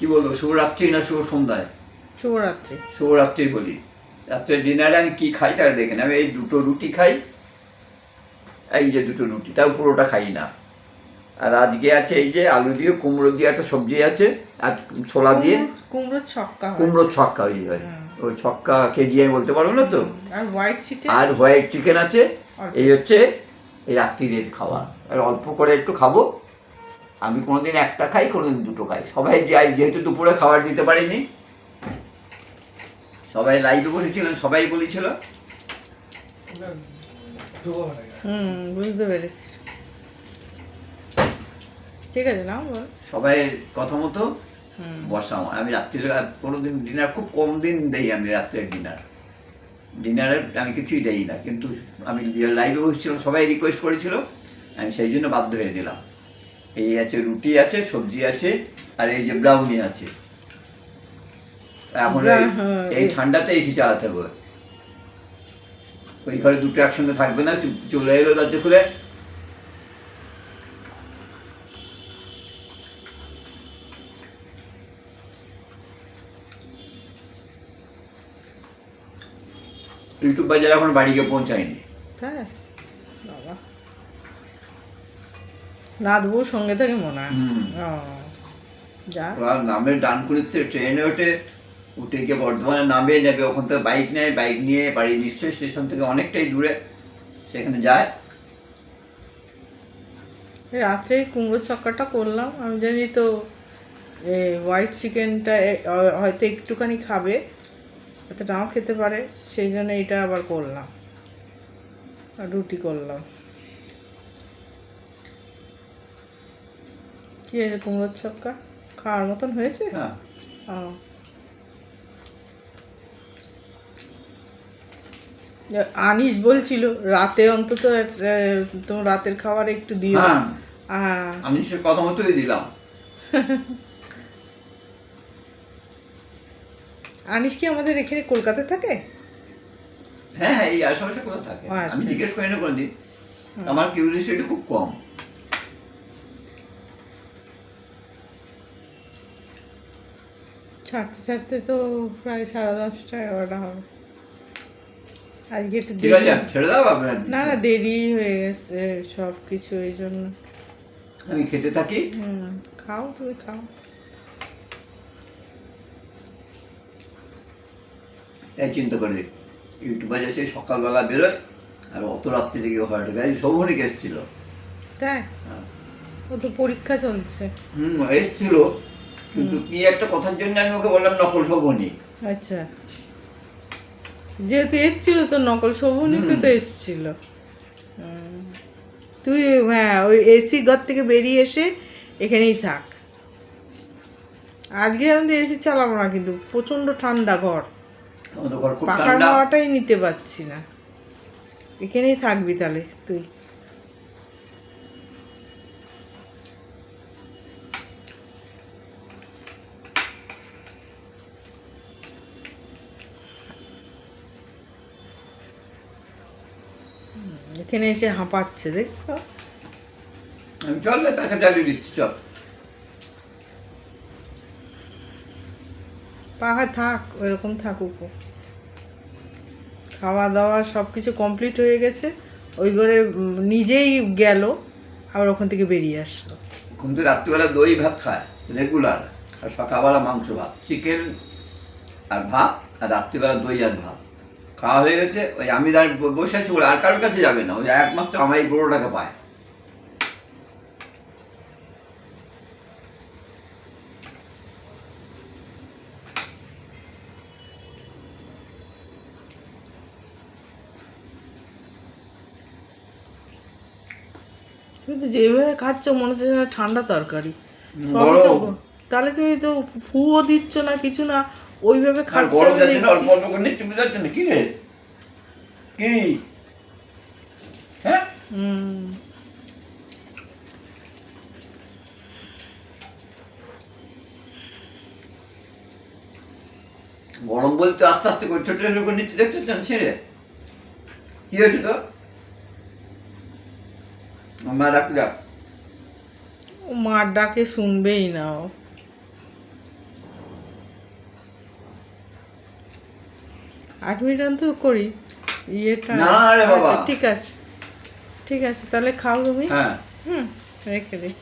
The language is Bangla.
কি বলব শুভরাত্রি না শুভ সন্ধ্যায়? শুভরাত্রি। শুভরাত্রি বলি। রাত্রে ডিনারে আমি কি খাই তার দেখে আমি এই দুটো রুটি খাই এই যে দুটো রুটি তাও পুরোটা খাই না। আর আজকে আছে এই যে আলু দিয়ে কুমড়ো দিয়ে একটা সবজি আছে আর ছোলা দিয়ে। কুমড়োর ছক্কা হয়। কুমড়োর ছক্কা ওই হয়। ওই ছক্কা কেজি আমি বলতে পারব না তো? আর হোয়াইট চিকেন আর হোয়াইট চিকেন আছে। এই হচ্ছে এই রাত্রিরের খাবার। আর অল্প করে একটু খাব। আমি কোনোদিন একটা খাই কোনোদিন দুটো খাই। সবাই যাই যেহেতু দুপুরে খাবার দিতে পারিনি সবাই লাইভে বসেছিলেন সবাই বলেছিল। হুম বুঝতে পেরেছি। ঠিক আছে না সবাই কথা মতো হুম। বসাও আমি রাত্রিরে কোনোদিন ডিনার খুব কম দিন দেই আমি রাত্রের ডিনার ডিনারে আমি কিছুই দেই না কিন্তু আমি লাইভে বসেছিলাম সবাই রিকোয়েস্ট করেছিল আমি সেই জন্য বাধ্য হয়ে দিলাম। এই আছে রুটি আছে সবজি আছে আর এই যে ব্রাউনি আছে। এখন এই- হ্যাঁ, ঠান্ডাতে এসি চালাতে হবে। ওই ঘরে দুটো একসঙ্গে থাকবে না চলে এলো দরজা খুলে। ইউটিউব বাজার এখন বাড়ি গিয়ে পৌঁছায়নি। তাই? নাদবু সঙ্গে থেকে মনে হয়। যা ওরা নামের ডানকুনিতে ট্রেনে ওঠে উঠে গিয়ে বর্ধমানে নামে নেবে ওখান থেকে বাইক নেয় বাইক নিয়ে বাড়ি নিশ্চয়ই স্টেশন থেকে অনেকটাই দূরে সেখানে যায়। রাত্রে কুমড়ো ছক্কাটা করলাম আমি জানি তো হোয়াইট চিকেনটা হয়তো একটুখানি খাবে হয়তো নাও খেতে পারে সেই জন্য এটা আবার করলাম। আর রুটি করলাম। কি হয়েছে কুমড়োর ছক্কা? খাওয়ার মতন হয়েছে? হ্যাঁ। আনিস বলছিল রাতে অন্তত তোমার রাতের খাবার একটু দিও। হ্যাঁ। হ্যাঁ। আমি কথা মতোই দিলাম। আনিস কি আমাদের এখানে কলকাতায় থাকে? হ্যাঁ হ্যাঁ এই আশেপাশে কোথাও থাকে। আচ্ছা। আমি জিজ্ঞেস করি না কোনোদিন। আমার কিউরিয়াসিটি খুব কম। ছাড়তে ছাড়তে তো প্রায় সাড়ে দশটা এগারোটা হবে। আজকে একটু ছেড়ে দাও না না দেরি হয়ে গেছে সব কিছু এই জন্য। আমি খেতে থাকি। হুম খাও তুমি খাও। তাই চিন্তা করে ইউটিউবে সেই সকালবেলা বেরোয় আর অত রাত্রি থেকে হয়তো গাড়ি সৌভনিক এসেছিল তাই? হ্যাঁ। ও তো পরীক্ষা চলছে। হুম এসেছিল কিন্তু কি একটা কথার জন্য আমি ওকে বললাম নকল শোভনী। আচ্ছা। যেহেতু এসছিল তো নকল শোভনীকে তো এসছিল। তুই হ্যাঁ ওই এসি ঘর থেকে বেরিয়ে এসে এখানেই থাক। আজকে আমাদের এসি চালাবো না কিন্তু প্রচণ্ড ঠান্ডা ঘর। পাখার হাওয়াটাই নিতে পারছি না। এখানেই থাকবি তাহলে তুই। এখানে এসে হাঁপাচ্ছে দেখছ? আমি চল না টাকা চালিয়ে দিচ্ছি চল। পাখা থাক ওইরকম থাকুক খাওয়া দাওয়া সব কিছু কমপ্লিট হয়ে গেছে। ওই ঘরে নিজেই গেল আবার ওখান থেকে বেরিয়ে আসলো। কিন্তু রাত্রিবেলা দই ভাত খায় রেগুলার আর সকালবেলা মাংস ভাত। চিকেন আর ভাত আর রাত্রিবেলা দই আর ভাত। খাওয়া হয়ে গেছে ওই আমি দাঁড়িয়ে বসে আছি বলে আর কারোর কাছে যাবে না ওই একমাত্র আমার এই বড়োটাকে পায়। তুমি তো যেভাবে খাচ্ছ মনে হচ্ছে ঠান্ডা তরকারি। তাহলে তুমি তো ফুও দিচ্ছ না কিছু না ওইভাবে গরম যাচ্ছে না অল্প অল্প করে নিচ্ছে বুঝতে পারছ না কি রে? কি? হ্যাঁ? গরম বলতে আস্তে আস্তে করে ছোট ছোট করে নিচ্ছে দেখতে চান ছেড়ে? কি হয়েছে তো মা ও মার ডাকে শুনবেই না ও। আট মিনিট অন্তত করি। ইয়েটা না রে বাবা। আচ্ছা ঠিক আছে। ঠিক আছে তাহলে খাও তুমি। হ্যাঁ। হুম রেখে দিই